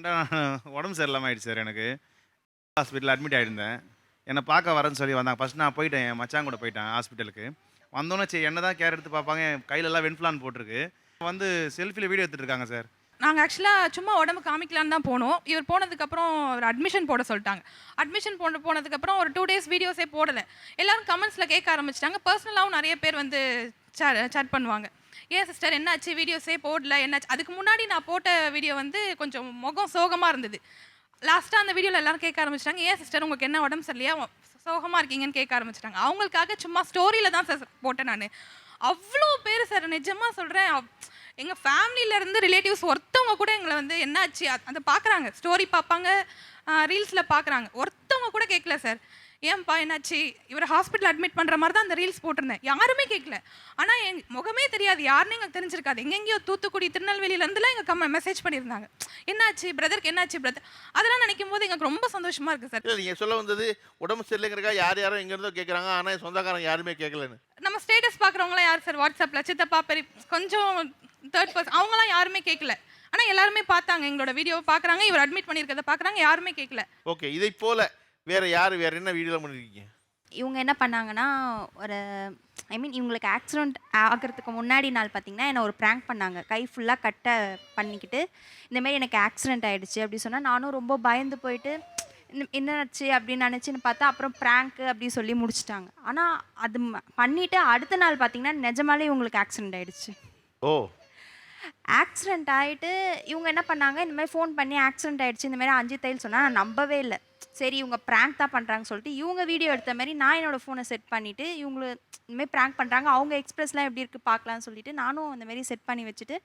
ரீசெண்டாக உடம்பு சரியில்லாமல் ஆயிடுச்சு சார் எனக்கு. ஹாஸ்பிட்டலில் அட்மிட் ஆகிருந்தேன் என்னை பார்க்க வரேன்னு சொல்லி வந்தாங்க. ஃபஸ்ட் நான் போயிட்டேன். என் மச்சான் கூட போயிட்டேன் ஹாஸ்பிட்டலுக்கு வந்தோன்னே சரி என்ன தான் கேர் எடுத்து பார்ப்பாங்க. என் கையிலெல்லாம் வென்ஃப்ளான் போட்டிருக்கு. வந்து செல்ஃபியில் வீடியோ எடுத்துட்டு இருக்காங்க சார். நாங்கள் ஆக்சுவலாக சும்மா உடம்பு காமிக்கலான்னு தான் போனோம். இவர் போனதுக்கப்புறம் ஒரு அட்மிஷன் போட சொல்லிட்டாங்க. அட்மிஷன் போட போனதுக்கப்புறம் ஒரு டூ டேஸ் வீடியோஸே போடலை. எல்லாரும் கமெண்ட்ஸில் கேட்க ஆரம்பிச்சிட்டாங்க. பர்சனலாகவும் நிறைய பேர் வந்து சேட் பண்ணுவாங்க. ஏன் சிஸ்டர் என்னாச்சு? வீடியோஸே போடல. என்னாச்சு? அதுக்கு முன்னாடி நான் போட்ட வீடியோ வந்து கொஞ்சம் முகம் சோகமாக இருந்தது. லாஸ்ட்டாக அந்த வீடியோவில் எல்லாரும் கேட்க ஆரம்பிச்சிட்டாங்க ஏன் சிஸ்டர் உங்களுக்கு என்ன உடம்பு சரியில்லையா? சோகமாக இருக்கீங்கன்னு கேட்க ஆரம்பிச்சிட்டாங்க. அவங்களுக்காக சும்மா ஸ்டோரியில் தான் சார் போட்டேன் நான். அவ்வளோ பேர் சார் நிஜமாக சொல்கிறேன் எங்கள் ஃபேமிலியிலேருந்து ரிலேட்டிவ்ஸ் ஒருத்தவங்க கூட எங்களை வந்து என்னாச்சு அதை பார்க்குறாங்க ஸ்டோரி பார்ப்பாங்க ரீல்ஸில் பார்க்குறாங்க ஒருத்தவங்க கூட கேட்கல சார் ஏன்பா என்னாச்சு? இவர் ஹாஸ்பிட்டல் அட்மிட் பண்ணுற மாதிரி தான் அந்த ரீல்ஸ் போட்டிருந்தேன். யாருமே கேட்கல ஆனால் எங் முகமே தெரியாது. யாருன்னு எங்களுக்கு தெரிஞ்சிருக்காது. எங்கெங்கேயோ தூத்துக்குடி திருநெல்வேலியிலேருந்துலாம் எங்கள் கம்ம மெசேஜ் பண்ணியிருந்தாங்க. என்னாச்சு பிரதருக்கு என்னாச்சு பிரதர் அதெல்லாம் நினைக்கும் போது எங்களுக்கு ரொம்ப சந்தோஷமாக இருக்குது சார் இல்லை நீங்கள் சொல்ல வந்தது உடம்பு சரியில்லைங்கிறக்கா யார் யாரும் எங்க இருந்தோ கேட்குறாங்க ஆனால் சொந்தக்காரங்க யாருமே கேட்கலன்னு நம்ம ஸ்டேட்டஸ் பார்க்குறவங்களாம் யார் சார் வாட்ஸ்அப்பில் சித்தப்பா பெரிய கொஞ்சம் தேர்ட் பர்சன் அவங்களாம் யாருமே கேட்கல ஆனால் எல்லாருமே பார்த்தாங்க. எங்களோட வீடியோவை பார்க்குறாங்க. இவர் அட்மிட் பண்ணியிருக்கிறத பார்க்குறாங்க. யாருமே கேட்கல ஓகே இதை போல வேற யார் வேற என்ன வீடியோவில் பண்ணிருக்கீங்க? இவங்க என்ன பண்ணாங்கன்னா ஒரு ஐ மீன் இவங்களுக்கு ஆக்சிடெண்ட் ஆகிறதுக்கு முன்னாடி நாள் பார்த்தீங்கன்னா என்னை ஒரு ப்ராங்க் பண்ணாங்க. கை ஃபுல்லாக கட்டை பண்ணிக்கிட்டு இந்தமாரி எனக்கு ஆக்சிடெண்ட் ஆயிடுச்சு அப்படி சொன்னால் நானும் ரொம்ப பயந்து போயிட்டு என்ன- என்னாச்சு அப்படின்னு நினச்சின்னு பார்த்தா அப்புறம் ப்ராங்க்கு அப்படி சொல்லி முடிச்சிட்டாங்க. ஆனால் அது பண்ணிவிட்டு அடுத்த நாள் பார்த்தீங்கன்னா நிஜமாலே இவங்களுக்கு ஆக்சிடெண்ட் ஆயிடுச்சு. ஓ. ஆக்சிடெண்ட் ஆகிட்டு இவங்க என்ன பண்ணாங்க இந்த மாதிரி ஃபோன் பண்ணி ஆக்சிடெண்ட் ஆயிடுச்சு இந்த மாதிரி அஞ்சு தையல் சொன்னால் நான் நம்பவே இல்லை. சரி இவங்க ப்ராங்க் தான் பண்ணுறாங்கன்னு சொல்லிட்டு இவங்க வீடியோ எடுத்த மாதிரி நான் என்னோடய ஃபோனை செட் பண்ணிவிட்டு இவங்கள இந்த ப்ராங்க் பண்ணுறாங்க அவங்க எக்ஸ்பிரஸ்லாம் எப்படி இருக்குது பார்க்கலான்னு சொல்லிட்டு நானும் அந்தமாரி மாதிரி செட் பண்ணி வச்சுட்டு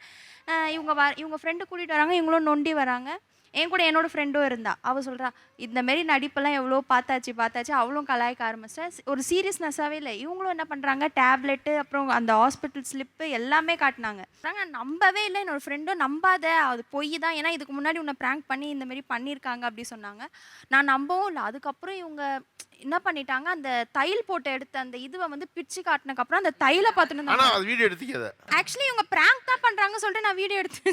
இவங்க வ இவங்க ஃப்ரெண்டு கூட்டிகிட்டு வராங்க இவங்களும் நொண்டி வராங்க. என் கூட என்னோட ஃப்ரெண்டும் இருந்தா. அவள் சொல்கிறா இந்தமாரி நடிப்பெல்லாம் எவ்வளோ பார்த்தாச்சு பார்த்தாச்சு. அவளும் கலாய்க்க ஆரம்பிச்சிட்டா. ஒரு சீரியஸ்னஸ்ஸாகவே இல்லை. இவங்களும் என்ன பண்ணுறாங்க டேப்லெட்டு அப்புறம் அந்த ஹாஸ்பிட்டல் ஸ்லிப்பு எல்லாமே காட்டினாங்க. நம்பவே இல்லை. என்னோட ஃப்ரெண்டும் நம்பாத. அது பொய் தான். ஏன்னா இதுக்கு முன்னாடி உன்னை ப்ராங்க் பண்ணி இந்தமாரி பண்ணியிருக்காங்க அப்படி சொன்னாங்க. நான் நம்பவும் இல்லை. அதுக்கப்புறம் இவங்க என்ன பண்ணிட்டாங்க? அந்த தையல் போட்டு எடுத்த அந்த இதுவை வந்து பிச்சு காட்டினதுக்கப்புறம் அந்த தையலை பார்த்துட்டு ஆனால் அது வீடியோ எடுத்துக்காத. ஆக்சுவலி இவங்க ப்ராங்க் தான் பண்ணுறாங்க சொல்லிட்டு நான் வீடியோ எடுத்து